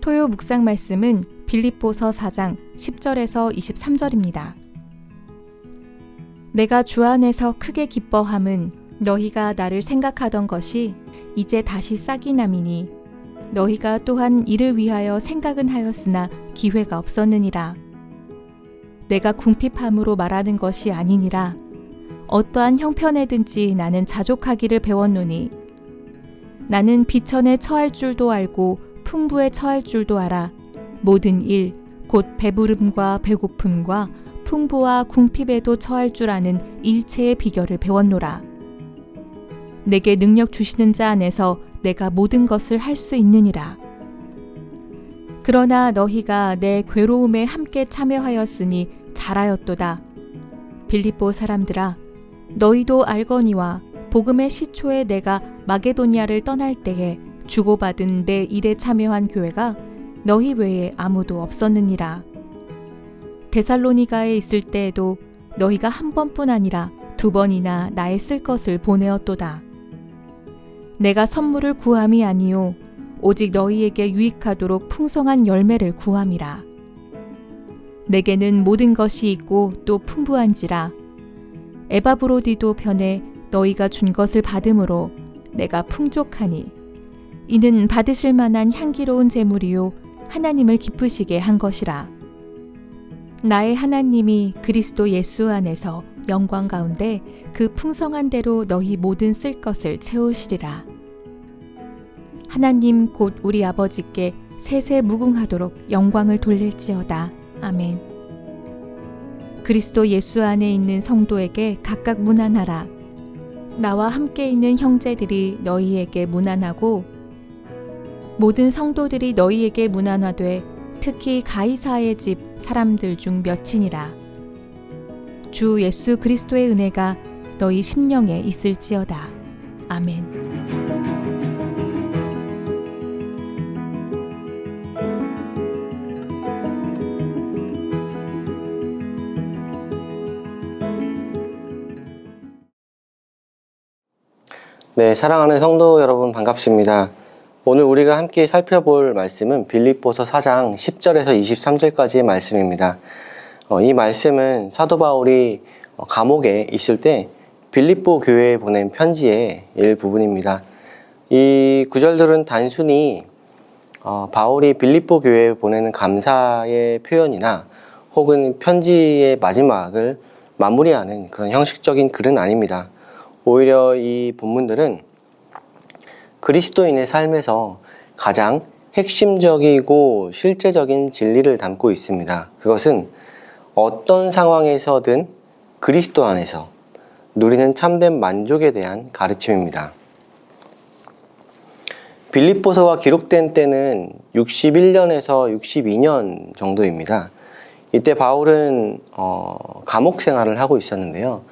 토요 묵상 말씀은 빌립보서 4장 10절에서 23절입니다. 내가 주 안에서 크게 기뻐함은 너희가 나를 생각하던 것이 이제 다시 싹이 남이니 너희가 또한 이를 위하여 생각은 하였으나 기회가 없었느니라. 내가 궁핍함으로 말하는 것이 아니니라. 어떠한 형편에든지 나는 자족하기를 배웠노니 나는 비천에 처할 줄도 알고 풍부에 처할 줄도 알아. 모든 일 곧 배부름과 배고픔과 풍부와 궁핍에도 처할 줄 아는 일체의 비결을 배웠노라. 내게 능력 주시는 자 안에서 내가 모든 것을 할 수 있느니라. 그러나 너희가 내 괴로움에 함께 참여하였으니 잘하였도다. 빌립보 사람들아 너희도 알거니와 복음의 시초에 내가 마게도니아를 떠날 때에 주고받은 내 일에 참여한 교회가 너희 외에 아무도 없었느니라. 데살로니가에 있을 때에도 너희가 한 번뿐 아니라 두 번이나 나의 쓸 것을 보내었도다. 내가 선물을 구함이 아니요 오직 너희에게 유익하도록 풍성한 열매를 구함이라. 내게는 모든 것이 있고 또 풍부한지라 에바브로디도 편에 너희가 준 것을 받음으로 내가 풍족하니 이는 받으실 만한 향기로운 제물이요 하나님을 기쁘시게 한 것이라. 나의 하나님이 그리스도 예수 안에서 영광 가운데 그 풍성한 대로 너희 모든 쓸 것을 채우시리라. 하나님 곧 우리 아버지께 세세 무궁하도록 영광을 돌릴지어다. 아멘. 그리스도 예수 안에 있는 성도에게 각각 문안하라. 나와 함께 있는 형제들이 너희에게 문안하고 모든 성도들이 너희에게 문안하되 특히 가이사의 집 사람들 중 몇이니라 주 예수 그리스도의 은혜가 너희 심령에 있을지어다 아멘. 네, 사랑하는 성도 여러분 반갑습니다. 오늘 우리가 함께 살펴볼 말씀은 빌립보서 4장 10절에서 23절까지의 말씀입니다. 어, 이 말씀은 사도 바울이 어, 감옥에 있을 때 빌립보 교회에 보낸 편지의 일부분입니다. 이 구절들은 단순히 어, 바울이 빌립보 교회에 보내는 감사의 표현이나 혹은 편지의 마지막을 마무리하는 그런 형식적인 글은 아닙니다. 오히려 이 본문들은 그리스도인의 삶에서 가장 핵심적이고 실제적인 진리를 담고 있습니다. 그것은 어떤 상황에서든 그리스도 안에서 누리는 참된 만족에 대한 가르침입니다. 빌립보서가 기록된 때는 61년에서 62년 정도입니다. 이때 바울은 어, 감옥 생활을 하고 있었는데요.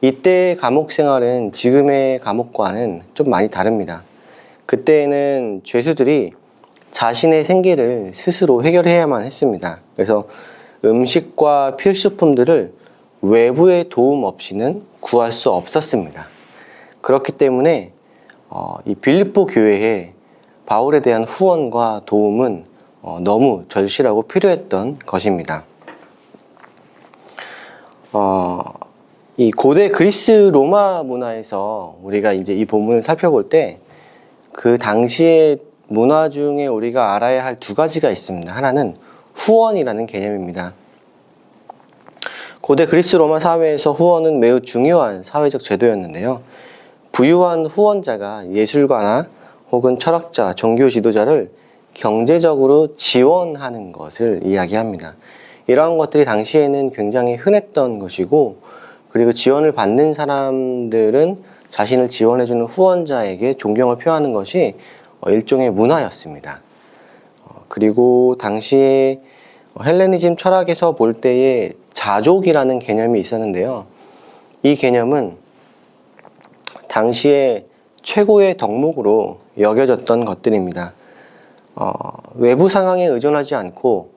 이때 감옥 생활은 지금의 감옥과는 좀 많이 다릅니다. 그때는 죄수들이 자신의 생계를 스스로 해결해야만 했습니다. 그래서 음식과 필수품들을 외부의 도움 없이는 구할 수 없었습니다. 그렇기 때문에 어, 이 빌립보 교회에 바울에 대한 후원과 도움은 어, 너무 절실하고 필요했던 것입니다. 어, 이 고대 그리스 로마 문화에서 우리가 이제 이 본문을 살펴볼 때 그 당시의 문화 중에 우리가 알아야 할 두 가지가 있습니다. 하나는 후원이라는 개념입니다. 고대 그리스 로마 사회에서 후원은 매우 중요한 사회적 제도였는데요. 부유한 후원자가 예술가나 혹은 철학자, 종교 지도자를 경제적으로 지원하는 것을 이야기합니다. 이러한 것들이 당시에는 굉장히 흔했던 것이고 그리고 지원을 받는 사람들은 자신을 지원해주는 후원자에게 존경을 표하는 것이 어, 일종의 문화였습니다. 어, 그리고 당시에 헬레니즘 철학에서 볼 때에 자족이라는 개념이 있었는데요. 이 개념은 당시에 최고의 덕목으로 여겨졌던 것들입니다. 어, 외부 상황에 의존하지 않고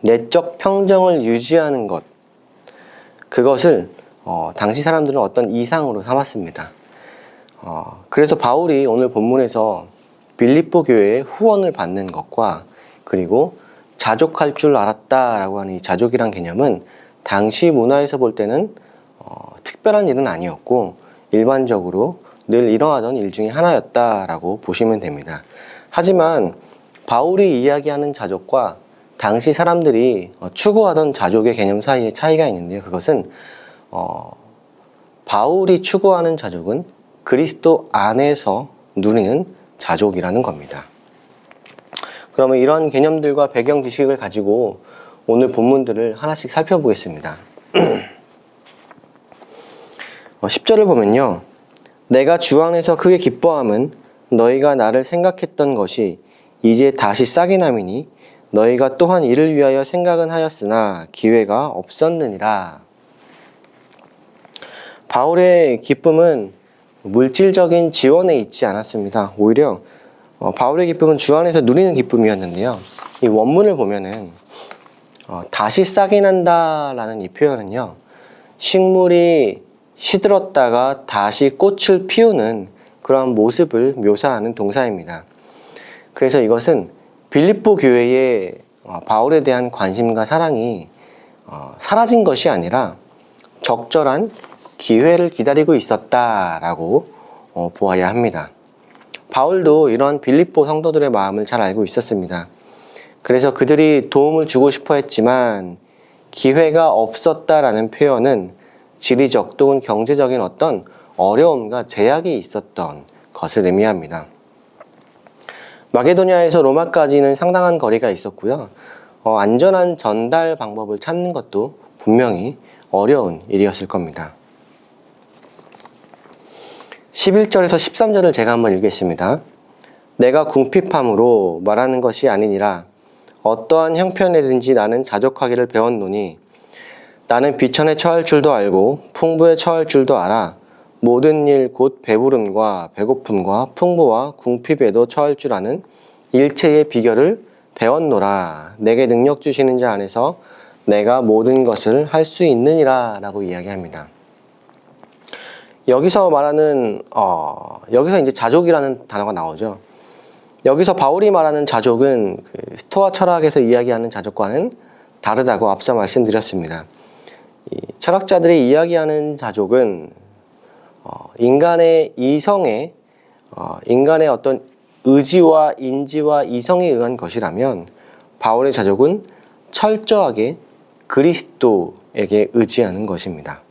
내적 평정을 유지하는 것, 그것을 어, 당시 사람들은 어떤 이상으로 삼았습니다. 어, 그래서 바울이 오늘 본문에서 빌립보 교회의 후원을 받는 것과 그리고 자족할 줄 알았다라고 하는 이 자족이란 개념은 당시 문화에서 볼 때는 어, 특별한 일은 아니었고 일반적으로 늘 일어나던 일 중에 하나였다라고 보시면 됩니다. 하지만 바울이 이야기하는 자족과 당시 사람들이 어, 추구하던 자족의 개념 사이에 차이가 있는데요. 그것은 어, 바울이 추구하는 자족은 그리스도 안에서 누리는 자족이라는 겁니다. 그러면 이런 개념들과 배경 지식을 가지고 오늘 본문들을 하나씩 살펴보겠습니다. 어, 10절을 보면요. 내가 주 안에서 크게 기뻐함은 너희가 나를 생각했던 것이 이제 다시 싹이 남이니 너희가 또한 이를 위하여 생각은 하였으나 기회가 없었느니라. 바울의 기쁨은 물질적인 지원에 있지 않았습니다. 오히려 어, 바울의 기쁨은 주 안에서 누리는 기쁨이었는데요. 이 원문을 보면은 어, 다시 싹이 난다라는 이 표현은요. 식물이 시들었다가 다시 꽃을 피우는 그러한 모습을 묘사하는 동사입니다. 그래서 이것은 빌립보 교회의 어, 바울에 대한 관심과 사랑이 어, 사라진 것이 아니라 적절한 기회를 기다리고 있었다라고 어, 보아야 합니다. 바울도 이러한 빌립보 성도들의 마음을 잘 알고 있었습니다. 그래서 그들이 도움을 주고 싶어 했지만 기회가 없었다라는 표현은 지리적 또는 경제적인 어떤 어려움과 제약이 있었던 것을 의미합니다. 마게도니아에서 로마까지는 상당한 거리가 있었고요. 어, 안전한 전달 방법을 찾는 것도 분명히 어려운 일이었을 겁니다. 11절에서 13절을 제가 한번 읽겠습니다. 내가 궁핍함으로 말하는 것이 아니니라 어떠한 형편이든지 나는 자족하기를 배웠노니 나는 비천에 처할 줄도 알고 풍부에 처할 줄도 알아 모든 일 곧 배부름과 배고픔과 풍부와 궁핍에도 처할 줄 아는 일체의 비결을 배웠노라 내게 능력 주시는 자 안에서 내가 모든 것을 할 수 있느니라 라고 이야기합니다. 여기서 말하는 어, 여기서 이제 자족이라는 단어가 나오죠. 여기서 바울이 말하는 자족은 그 스토아 철학에서 이야기하는 자족과는 다르다고 앞서 말씀드렸습니다. 이 철학자들이 이야기하는 자족은 어, 인간의 이성에 어, 인간의 어떤 의지와 인지와 이성에 의한 것이라면 바울의 자족은 철저하게 그리스도에게 의지하는 것입니다.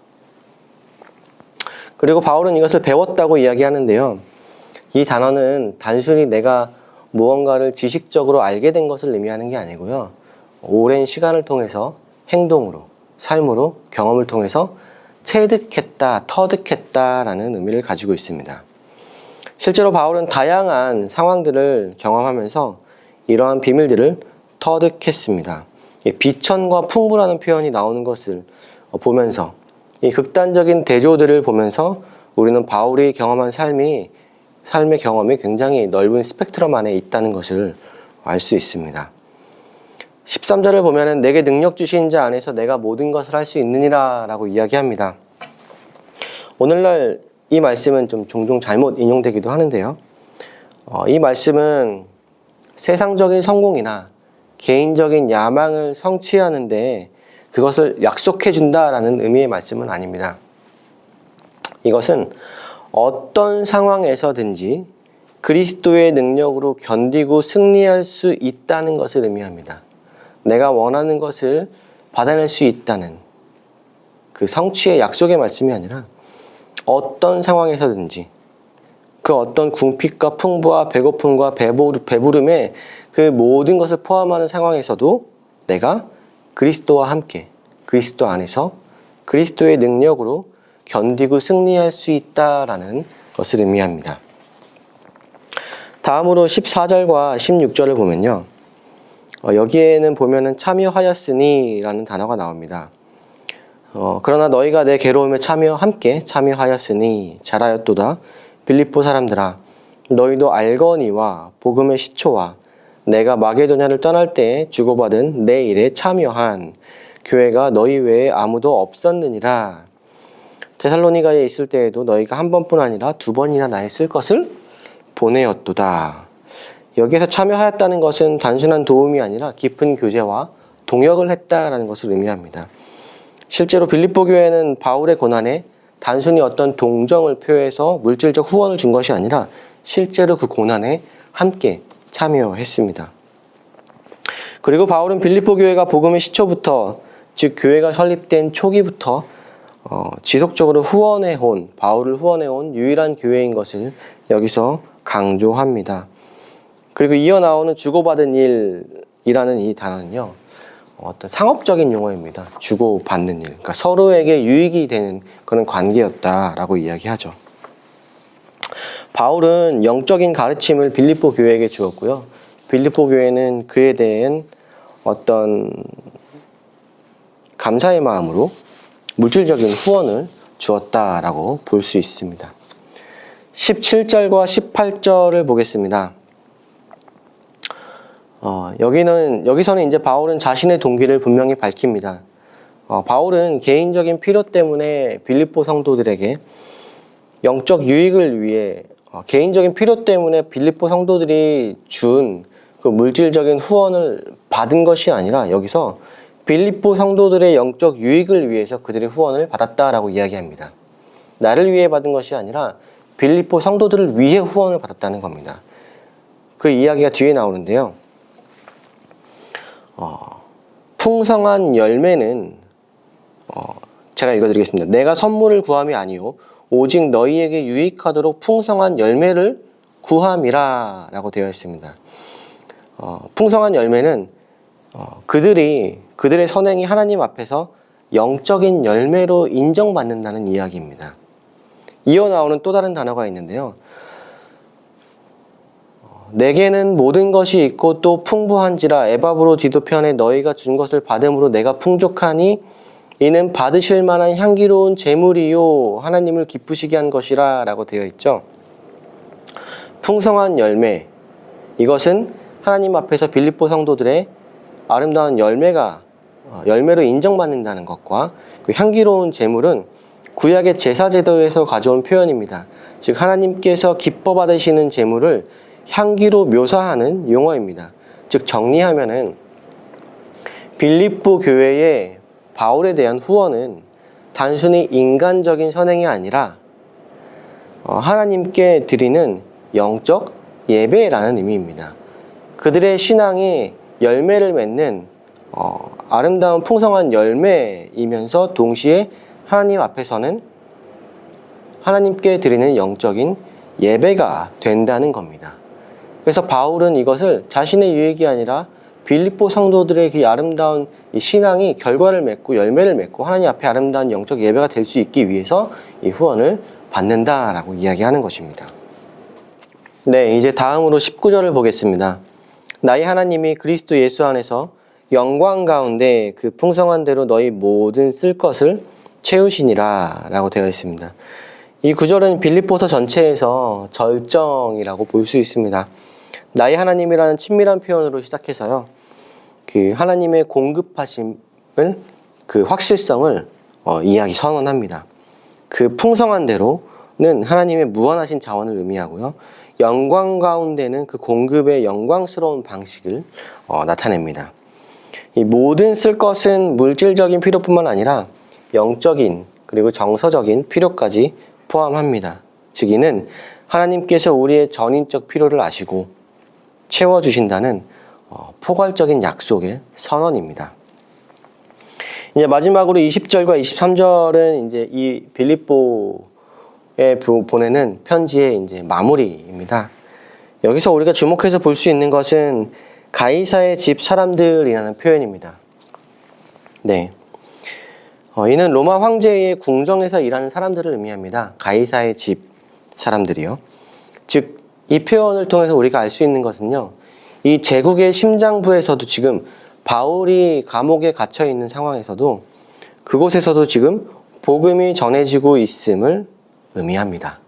그리고 바울은 이것을 배웠다고 이야기하는데요. 이 단어는 단순히 내가 무언가를 지식적으로 알게 된 것을 의미하는 게 아니고요. 오랜 시간을 통해서 행동으로, 삶으로, 경험을 통해서 체득했다, 터득했다라는 의미를 가지고 있습니다. 실제로 바울은 다양한 상황들을 경험하면서 이러한 비밀들을 터득했습니다. 이 비천과 풍부라는 표현이 나오는 것을 보면서 이 극단적인 대조들을 보면서 우리는 바울이 경험한 삶이 삶의 경험이 굉장히 넓은 스펙트럼 안에 있다는 것을 알 수 있습니다. 13절을 보면은 내게 능력 주신 자 안에서 내가 모든 것을 할 수 있느니라라고 이야기합니다. 오늘날 이 말씀은 좀 종종 잘못 인용되기도 하는데요. 어, 이 말씀은 세상적인 성공이나 개인적인 야망을 성취하는데 그것을 약속해 준다라는 의미의 말씀은 아닙니다. 이것은 어떤 상황에서든지 그리스도의 능력으로 견디고 승리할 수 있다는 것을 의미합니다. 내가 원하는 것을 받아낼 수 있다는 그 성취의 약속의 말씀이 아니라 어떤 상황에서든지 그 어떤 궁핍과 풍부와 배고픔과 배부름에 그 모든 것을 포함하는 상황에서도 내가 그리스도와 함께 그리스도 안에서 그리스도의 능력으로 견디고 승리할 수 있다라는 것을 의미합니다. 다음으로 14절과 16절을 보면요. 어, 여기에는 보면은 참여하였으니라는 단어가 나옵니다. 어, 그러나 너희가 내 괴로움에 참여 함께 참여하였으니 잘하였도다 빌립보 사람들아 너희도 알거니와 복음의 시초와 내가 마게도냐를 떠날 때 주고받은 내 일에 참여한 교회가 너희 외에 아무도 없었느니라 데살로니가에 있을 때에도 너희가 한 번뿐 아니라 두 번이나 나의 쓸 것을 보내었도다 여기에서 참여하였다는 것은 단순한 도움이 아니라 깊은 교제와 동역을 했다라는 것을 의미합니다. 실제로 빌립보 교회는 바울의 고난에 단순히 어떤 동정을 표해서 물질적 후원을 준 것이 아니라 실제로 그 고난에 함께 참여했습니다. 그리고 바울은 빌립보 교회가 복음의 시초부터 즉 교회가 설립된 초기부터 어, 지속적으로 후원해 온 바울을 후원해 온 유일한 교회인 것을 여기서 강조합니다. 그리고 이어 나오는 주고받은 일이라는 이 단어는요. 어떤 상업적인 용어입니다. 주고받는 일. 그러니까 서로에게 유익이 되는 그런 관계였다라고 이야기하죠. 바울은 영적인 가르침을 빌립보 교회에게 주었고요. 빌립보 교회는 그에 대한 어떤 감사의 마음으로 물질적인 후원을 주었다라고 볼 수 있습니다. 17절과 18절을 보겠습니다. 어, 여기는 여기서는 이제 바울은 자신의 동기를 분명히 밝힙니다. 어, 바울은 개인적인 필요 때문에 빌립보 성도들에게 영적 유익을 위해 어, 개인적인 필요 때문에 빌립보 성도들이 준 그 물질적인 후원을 받은 것이 아니라 여기서 빌립보 성도들의 영적 유익을 위해서 그들의 후원을 받았다라고 이야기합니다. 나를 위해 받은 것이 아니라 빌립보 성도들을 위해 후원을 받았다는 겁니다. 그 이야기가 뒤에 나오는데요. 어, 풍성한 열매는 어, 제가 읽어드리겠습니다. 내가 선물을 구함이 아니요 오직 너희에게 유익하도록 풍성한 열매를 구함이라 라고 되어 있습니다. 어, 풍성한 열매는 어, 그들이 그들의 선행이 하나님 앞에서 영적인 열매로 인정받는다는 이야기입니다. 이어 나오는 또 다른 단어가 있는데요. 어, 내게는 모든 것이 있고 또 풍부한지라 에바브로 디도편에 너희가 준 것을 받음으로 내가 풍족하니 이는 받으실 만한 향기로운 제물이요 하나님을 기쁘시게 한 것이라라고 되어 있죠. 풍성한 열매 이것은 하나님 앞에서 빌립보 성도들의 아름다운 열매가 어, 열매로 인정받는다는 것과 그 향기로운 제물은 구약의 제사 제도에서 가져온 표현입니다. 즉 하나님께서 기뻐 받으시는 제물을 향기로 묘사하는 용어입니다. 즉 정리하면은 빌립보 교회의 바울에 대한 후원은 단순히 인간적인 선행이 아니라 어, 하나님께 드리는 영적 예배라는 의미입니다. 그들의 신앙이 열매를 맺는 어, 아름다운 풍성한 열매이면서 동시에 하나님 앞에서는 하나님께 드리는 영적인 예배가 된다는 겁니다. 그래서 바울은 이것을 자신의 유익이 아니라 빌립보 성도들의 그 아름다운 이 신앙이 결과를 맺고 열매를 맺고 하나님 앞에 아름다운 영적 예배가 될 수 있기 위해서 이 후원을 받는다라고 이야기하는 것입니다. 네, 이제 다음으로 19절을 보겠습니다. 나의 하나님이 그리스도 예수 안에서 영광 가운데 그 풍성한 대로 너희 모든 쓸 것을 채우시니라 라고 되어 있습니다. 이 구절은 빌립보서 전체에서 절정이라고 볼 수 있습니다. 나의 하나님이라는 친밀한 표현으로 시작해서요. 그 하나님의 공급하심을 그 확실성을 어, 이야기 선언합니다. 그 풍성한 대로는 하나님의 무한하신 자원을 의미하고요. 영광 가운데는 그 공급의 영광스러운 방식을 어, 나타냅니다. 이 모든 쓸 것은 물질적인 필요뿐만 아니라 영적인 그리고 정서적인 필요까지 포함합니다. 즉 이는 하나님께서 우리의 전인적 필요를 아시고 채워 주신다는 어, 포괄적인 약속의 선언입니다. 이제 마지막으로 20절과 23절은 이제 이 빌립보에 보내는 편지의 이제 마무리입니다. 여기서 우리가 주목해서 볼 수 있는 것은 가이사의 집 사람들이라는 표현입니다. 네. 어, 이는 로마 황제의 궁정에서 일하는 사람들을 의미합니다. 가이사의 집 사람들이요. 즉, 이 표현을 통해서 우리가 알 수 있는 것은요. 이 제국의 심장부에서도 지금 바울이 감옥에 갇혀 있는 상황에서도 그곳에서도 지금 복음이 전해지고 있음을 의미합니다.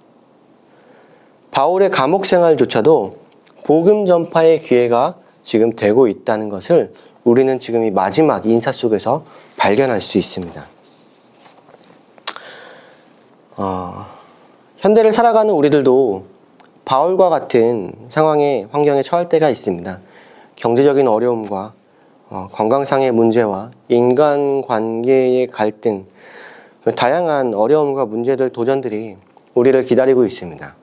바울의 감옥 생활조차도 복음 전파의 기회가 지금 되고 있다는 것을 우리는 지금 이 마지막 인사 속에서 발견할 수 있습니다. 어, 현대를 살아가는 우리들도 바울과 같은 상황에 환경에 처할 때가 있습니다. 경제적인 어려움과 어, 건강상의 문제와 인간 관계의 갈등, 다양한 어려움과 문제들, 도전들이 우리를 기다리고 있습니다.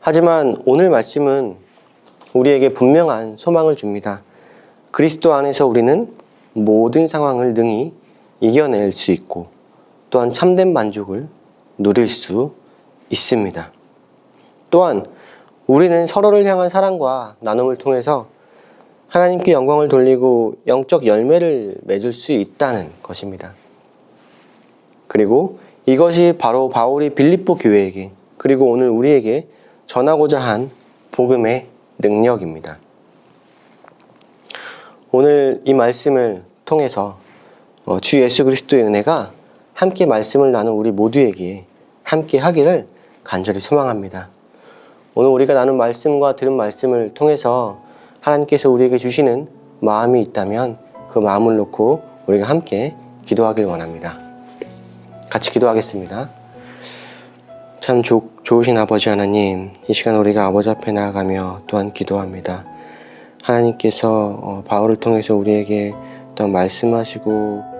하지만 오늘 말씀은 우리에게 분명한 소망을 줍니다. 그리스도 안에서 우리는 모든 상황을 능히 이겨낼 수 있고 또한 참된 만족을 누릴 수 있습니다. 또한 우리는 서로를 향한 사랑과 나눔을 통해서 하나님께 영광을 돌리고 영적 열매를 맺을 수 있다는 것입니다. 그리고 이것이 바로 바울이 빌립보 교회에게 그리고 오늘 우리에게 전하고자 한 복음의 능력입니다. 오늘 이 말씀을 통해서 어, 주 예수 그리스도의 은혜가 함께 말씀을 나눈 우리 모두에게 함께 하기를 간절히 소망합니다. 오늘 우리가 나눈 말씀과 들은 말씀을 통해서 하나님께서 우리에게 주시는 마음이 있다면 그 마음을 놓고 우리가 함께 기도하길 원합니다. 같이 기도하겠습니다. 참 좋, 좋으신 아버지 하나님, 이 시간 우리가 아버지 앞에 나아가며 또한 기도합니다. 하나님께서 어, 바울을 통해서 우리에게 또한 말씀하시고